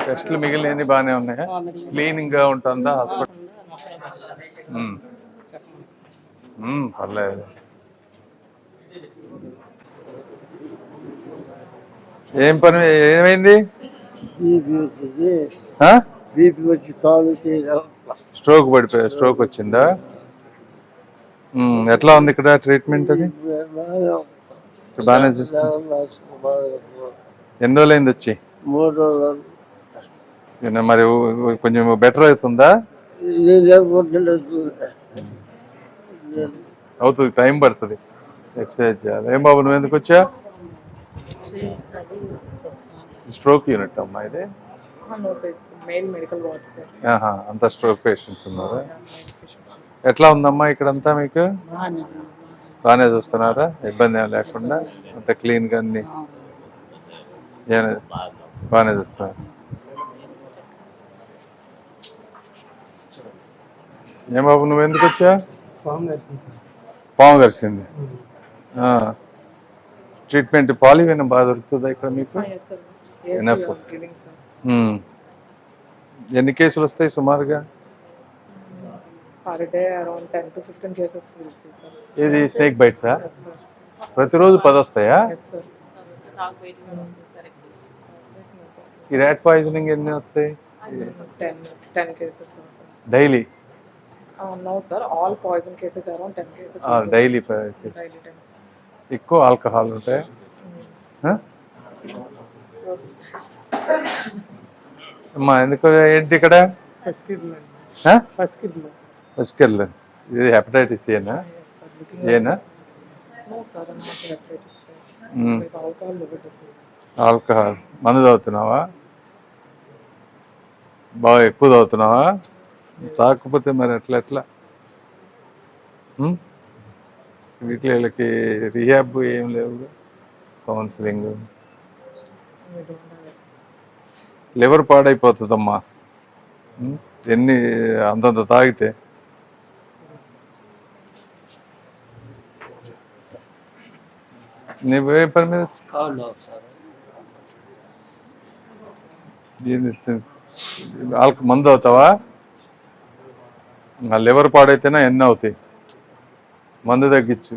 టెస్ట్లు మిగిలినవి బాగానే ఉన్నాయా? క్లీనింగ్గా ఉంటుందా? హాస్పిటల్ ఉమ్. ఉమ్, పర్లేదు. ఏం పని? ఏమైంది? బీపీ వచ్చి కాలు స్ట్రోక్ పడిపోయా? స్ట్రోక్ వచ్చిందా? ఎట్లా ఉంది ఇక్కడ ట్రీట్మెంట్ అది? బాగానే చూస్తా ఎన్ని రోజులైంది వచ్చి? మూడు రోజులు. మరి కొంచెం బెటర్ అవుతుందా? అవుతుంది టైం పడుతుంది. ఎక్సర్సైజ్ చేయాలి. ఏం బాబు నువ్వు ఎందుకు వచ్చా స్ట్రోక్ యూనిట్ అమ్మా ఇది. అంత స్ట్రోక్ పేషెంట్స్ ఉన్నారు? ఎట్లా ఉందమ్మా ఇక్కడంతా మీకు? బాగానే చూస్తున్నారా? ఇబ్బంది ఏం లేకుండా అంత క్లీన్గా అన్ని బాగానే చూస్తున్నారు. ఏం బాబు నువ్వు ఎందుకు వచ్చా? పాము కరిసింది ట్రీట్మెంట్ పాలివీన బాగా దొరుకుతుందా ఇక్కడ మీకు. ఎన్ని కేసులు వస్తాయి సుమారుగా? Per day around ten to fifteen cases sir ఇది స్నేక్ బైట్సా సార్ ప్రతిరోజు పది వస్తాయా? ఈ ర్యాట్ పాయిజనింగ్ ఎన్ని వస్తాయి? Ten ten cases sir daily no sir all poison cases around ten cases daily ఎక్కువ ఆల్కహాల్ ఉంటాయి? అమ్మా ఎందుకు ఏంటి ఇక్కడ? ఫస్ట్ ముష్కిల్ ఇది హెపటైటిస్ ఏనా ఏనా. ఆల్కహాల్ మందు తాగుతున్నావా? బాగా ఎక్కువ తాగుతున్నావా? తాకపోతే మరి ఎట్లా ఎట్లా? ఉం? వీటిలో వీళ్ళకి రిహాబ్ ఏం లేవు కౌన్సిలింగ్ లివర్ పాడైపోతుందమ్మా. ఉం? ఎన్ని అంతంత తాగితే నువ్వే పని మీద అవుతావా? లివర్ పాడైతేనే ఎన్ని అవుతాయి? మందు తగ్గించు?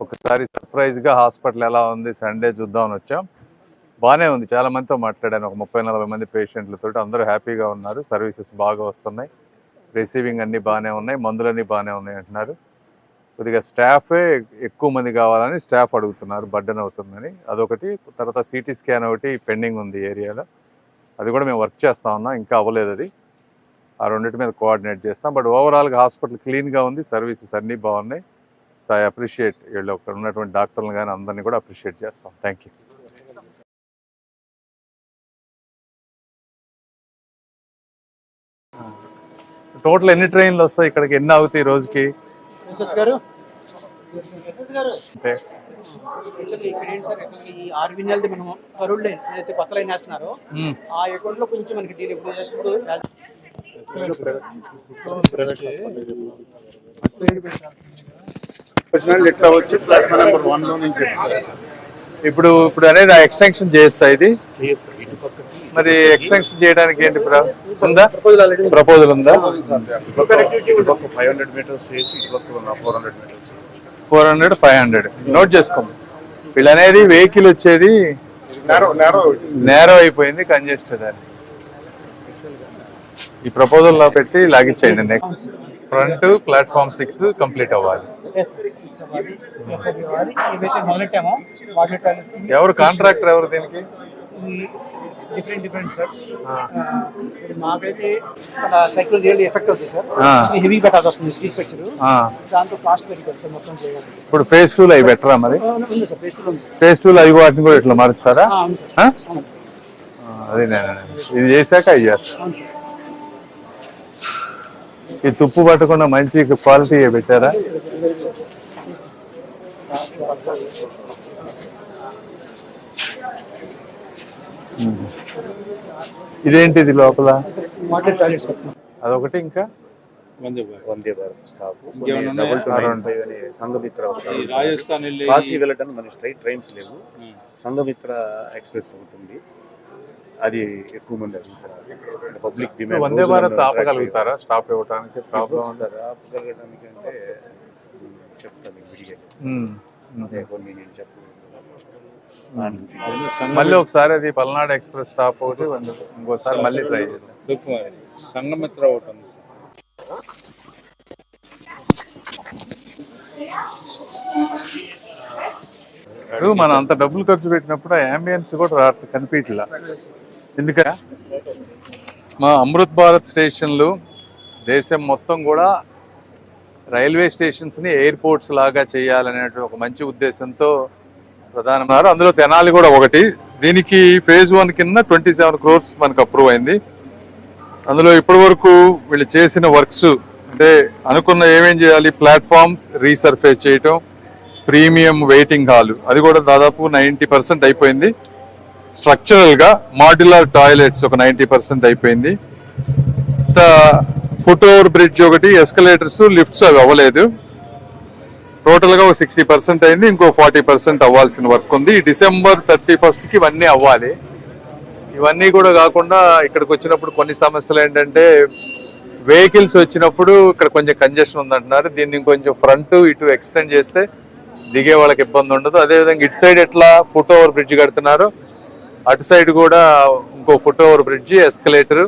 ఒకసారి సర్ప్రైజ్గా హాస్పిటల్ ఎలా ఉంది? సండే చూద్దామని వచ్చాం. బాగానే ఉంది. చాలా మందితో మాట్లాడాను. ఒక ముప్పై నలభై మంది పేషెంట్లతో అందరూ హ్యాపీగా ఉన్నారు. సర్వీసెస్ బాగా వస్తున్నాయి. రిసీవింగ్ అన్నీ బాగానే ఉన్నాయి. మందులన్నీ బాగానే ఉన్నాయి అంటున్నారు. కొద్దిగా స్టాఫే ఎక్కువ మంది కావాలని స్టాఫ్ అడుగుతున్నారు. బర్డెన్ అవుతుందని. అదొకటి. తర్వాత సిటీ స్కాన్ ఒకటి పెండింగ్ ఉంది ఏరియాలో. అది కూడా మేము వర్క్ చేస్తా ఉన్నాం. ఇంకా అవ్వలేదు అది. ఆ రెండింటి మీద కోఆర్డినేట్ చేస్తాం. బట్ ఓవరాల్గా హాస్పిటల్ క్లీన్గా ఉంది. సర్వీసెస్ అన్నీ బాగున్నాయి. సో ఐ అప్రిషియేట్ వీళ్ళు ఉన్నటువంటి డాక్టర్లు కానీ అందరినీ కూడా అప్రిషియేట్ చేస్తాం. థ్యాంక్ యూ టోటల్ ఎన్ని ట్రైన్లు వస్తాయి ఇక్కడికి? ఎన్ని అవుతాయి రోజుకి? మిస్సెస్ గారు? మిస్సెస్ గారు. అంటే యాక్చువల్లీ ఇక్కడ ఏంటి సార్ యాక్చువల్లీ ఈ ఆర్వినల్ది మనం కరుడు లైన్ ఏదైతే కొత్త లైన్ వేస్తున్నారో మ్మ్. ఆ అకౌంట్లో కొంచెం మనకి డీల్ ఇప్పుడు జస్ట్ ఇప్పుడు పర్సనల్ ఇట్లా వచ్చి ప్లాట్ఫామ్ నెంబర్ వన్లో నుంచి ఇప్పుడు ఇప్పుడు అనేది ఆ ఎక్స్టెన్షన్ చేయొచ్చా ఇది? మరి ఎక్స్టెన్షన్ చేయడానికి ఏంటి ఉందా? ప్రపోజల్ ఉందా? Four hundred meters four hundred five hundred. Note చేసుకోండి. వీళ్ళు అనేది వెహికల్ వచ్చేది నేరో నేరో నేరో అయిపోయింది కంజెస్టెడ్ అని. ఈ ప్రపోజల్లో పెట్టి లాగిచ్చేయండి next front platform six complete అవ్వాలి. ఎవరు కాంట్రాక్టర్ ఎవరు దీనికి? డిఫరెంట్ డిఫరెంట్ సార్ మాకైతే సైకిల్ రియల్ ఎఫెక్ట్ అవుతుంది సార్ ఆ. హెవీ పెట్టాల్సి వస్తుంది స్టీల్ స్ట్రక్చర్ ఆ, దాంతో కాస్ట్ పెరిగిపోతుంది సార్ మొత్తం చేయాలి. ఇప్పుడు ఫేజ్ టూ అవి బెటరా మరి? ఉంది సార్ పేస్టులు ఉంది. ఫేజ్ టూ అవి వాటిని కూడా ఇట్లా మారుస్తారా? అదే ఇది చేశాక సార్ ఈ తుప్పు పట్టకుండా మంచి క్వాలిటీ పెట్టారా ఇదేంటిది లోపల? అదొకటి ఇంకా? వందే భారత్. స్టాప్. సంఘమిత్ర రాజస్థాన్ వెళ్ళి కాశీ వెళ్ళడానికి మనకి స్ట్రైట్ ట్రైన్స్ లేవు. సంఘమిత్ర ఎక్స్ప్రెస్ ఒకటి ఉంది. అది ఎక్కువ మంది అడుగుతారు పబ్లిక్ డిమాండ్ వందే భారత్ ఆపగలుగుతారా? స్టాప్ ఇవ్వడానికి ప్రాబ్లం సార్ ఆపగలగడానికి అంటే చెప్తాను విడిగా అదే కొన్ని నేను మళ్ళీ ఒకసారి అది పల్నాడు ఎక్స్ప్రెస్ స్టాప్ ఒకటి ఇంకోసారి మళ్ళీ ట్రై చేద్దాం. సంగమిత్ర ఒకటి ఉంది సార్. ఇప్పుడు మనం అంత డబ్బులు ఖర్చు పెట్టినప్పుడు అంబియన్స్ కూడా రా- కనిపించలా ఎందుక? మా అమృత్ భారత్ స్టేషన్లు దేశం మొత్తం కూడా రైల్వే స్టేషన్స్ని ఎయిర్పోర్ట్స్ లాగా చేయాలనే ఒక మంచి ఉద్దేశంతో ప్రధానమన్నారు అందులో తెనాలి కూడా ఒకటి. దీనికి ఫేజ్ వన్ కింద ట్వంటీ సెవెన్ క్రోర్స్ మనకు అప్రూవ్ అయింది. అందులో ఇప్పటి వరకు వీళ్ళు చేసిన వర్క్స్ అంటే అనుకున్న ఏమేం చేయాలి ప్లాట్ఫామ్స్ రీసర్ఫేస్ చేయటం ప్రీమియం వెయిటింగ్ హాల్. అది కూడా దాదాపు నైంటీ పర్సెంట్ అయిపోయింది. స్ట్రక్చరల్గా మాడ్యులర్ టాయిలెట్స్ ఒక నైంటీ పర్సెంట్ అయిపోయింది. ఫుట్ ఓవర్ బ్రిడ్జ్ ఒకటి ఎస్కలేటర్స్ లిఫ్ట్స్ అవి అవ్వలేదు. టోటల్గా ఒక సిక్స్టీ పర్సెంట్ అయింది ఇంకో ఫార్టీ పర్సెంట్ అవ్వాల్సిన వర్క్ ఉంది. డిసెంబర్ థర్టీ ఫస్ట్కి ఇవన్నీ అవ్వాలి. ఇవన్నీ కూడా కాకుండా ఇక్కడికి వచ్చినప్పుడు కొన్ని సమస్యలు ఏంటంటే వెహికల్స్ వచ్చినప్పుడు ఇక్కడ కొంచెం కంజెషన్ ఉందంటున్నారు. దీన్ని కొంచెం ఫ్రంట్ ఇటు ఎక్స్టెండ్ చేస్తే దిగే వాళ్ళకి ఇబ్బంది ఉండదు. అదేవిధంగా ఇటు సైడ్ ఎట్లా ఫుట్ ఓవర్ బ్రిడ్జ్ కడుతున్నారు? అటు సైడ్ కూడా ఇంకో foot over bridge escalator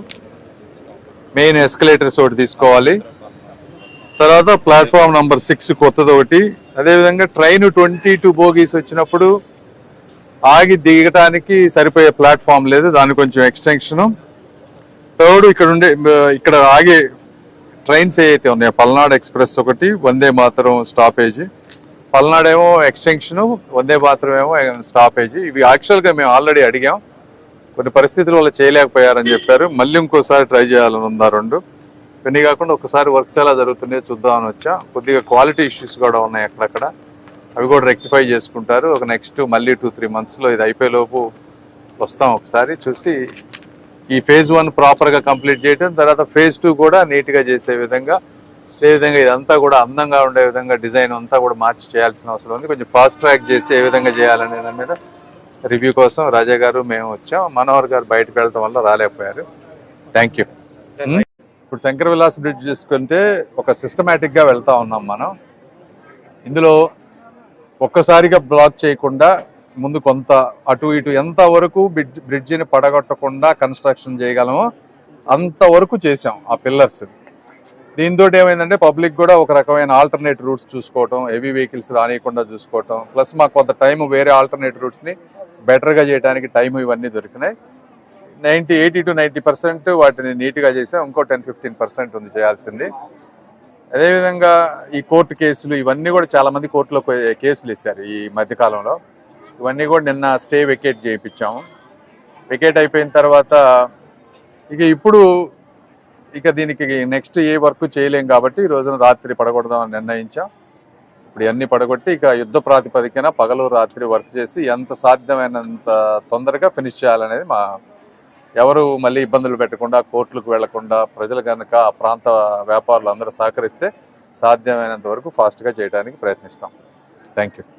main escalators ఒకటి తీసుకోవాలి. తర్వాత ప్లాట్ఫామ్ నంబర్ సిక్స్ కొత్తది ఒకటి. అదేవిధంగా ట్రైన్ ట్వంటీ టూ బోగీస్ వచ్చినప్పుడు ఆగి దిగటానికి సరిపోయే ప్లాట్ఫామ్ లేదు. దాని కొంచెం ఎక్స్టెన్షను థర్డ్ ఇక్కడ ఉండే ఇక్కడ ఆగే ట్రైన్స్ ఏవైతే ఉన్నాయో పల్నాడు ఎక్స్ప్రెస్ ఒకటి వందే మాతరం స్టాపేజ్ పల్నాడేమో ఎక్స్టెన్షను వందే బాత్రూమ్ ఏమో స్టాపేజీ ఇవి యాక్చువల్గా మేము ఆల్రెడీ అడిగాం. కొన్ని పరిస్థితుల వల్ల చేయలేకపోయారని చెప్పారు. మళ్ళీ ఇంకోసారి ట్రై చేయాలని ఉందా రెండు. ఇవన్నీ కాకుండా ఒకసారి వర్క్స్ ఎలా జరుగుతున్నాయో చూద్దామని వచ్చా. కొద్దిగా క్వాలిటీ ఇష్యూస్ కూడా ఉన్నాయి అక్కడక్కడ. అవి కూడా రెక్టిఫై చేసుకుంటారు. ఒక నెక్స్ట్ మళ్ళీ టూ త్రీ మంత్స్లో ఇది అయిపోయేలోపు వస్తాం ఒకసారి చూసి ఈ ఫేజ్ వన్ ప్రాపర్గా కంప్లీట్ చేయడం తర్వాత ఫేజ్ టూ కూడా నీట్గా చేసే విధంగా అదేవిధంగా ఇదంతా కూడా అందంగా ఉండే విధంగా డిజైన్ అంతా కూడా మార్చి చేయాల్సిన అవసరం ఉంది. కొంచెం ఫాస్ట్ ట్రాక్ చేసి ఏ విధంగా చేయాలనే దాని మీద రివ్యూ కోసం రాజా గారు మేము వచ్చాం. మనోహర్ గారు బయటకు వెళ్ళడం వల్ల రాలేకపోయారు. థ్యాంక్ యూ ఇప్పుడు శంకర విలాస్ బ్రిడ్జ్ చూసుకుంటే ఒక సిస్టమేటిక్గా వెళ్తా ఉన్నాం మనం. ఇందులో ఒక్కసారిగా బ్లాక్ చేయకుండా ముందు కొంత అటు ఇటు ఎంత వరకు బ్రిడ్జ్ బ్రిడ్జిని పడగొట్టకుండా కన్స్ట్రక్షన్ చేయగలమో అంతవరకు చేసాం ఆ పిల్లర్స్ దీంతో ఏమైందంటే పబ్లిక్ కూడా ఒక రకమైన ఆల్టర్నేట్ రూట్స్ చూసుకోవటం హెవీ వెహికల్స్ రానియకుండా చూసుకోవటం ప్లస్ మాకు కొంత టైం వేరే ఆల్టర్నేట్ రూట్స్ని బెటర్గా చేయడానికి టైం ఇవన్నీ దొరికినాయి. Ninety eighty to ninety percent వాటిని నీట్గా చేసాం ఇంకో టెన్ ఫిఫ్టీన్ పర్సెంట్ ఉంది చేయాల్సింది. అదేవిధంగా ఈ కోర్టు కేసులు ఇవన్నీ కూడా చాలామంది కోర్టులో కేసులు వేశారు ఈ మధ్యకాలంలో ఇవన్నీ కూడా నిన్న స్టే వెకేట్ చేయించాము. వెకేట్ అయిపోయిన తర్వాత ఇక ఇప్పుడు ఇక దీనికి నెక్స్ట్ ఏ వర్క్ చేయలేం కాబట్టి ఈ రోజున రాత్రి పడగొడదామని నిర్ణయించాం. ఇప్పుడు ఇవన్నీ పడగొట్టి ఇక యుద్ధ ప్రాతిపదికన పగలు రాత్రి వర్క్ చేసి ఎంత సాధ్యమైనంత తొందరగా ఫినిష్ చేయాలనేది మా ఎవరు మళ్ళీ ఇబ్బందులు పెట్టకుండా కోర్టులకు వెళ్ళకుండా ప్రజలు కనుక ఆ ప్రాంత వ్యాపారులు అందరూ సహకరిస్తే సాధ్యమైనంత వరకు ఫాస్ట్గా చేయడానికి ప్రయత్నిస్తాం. Thank you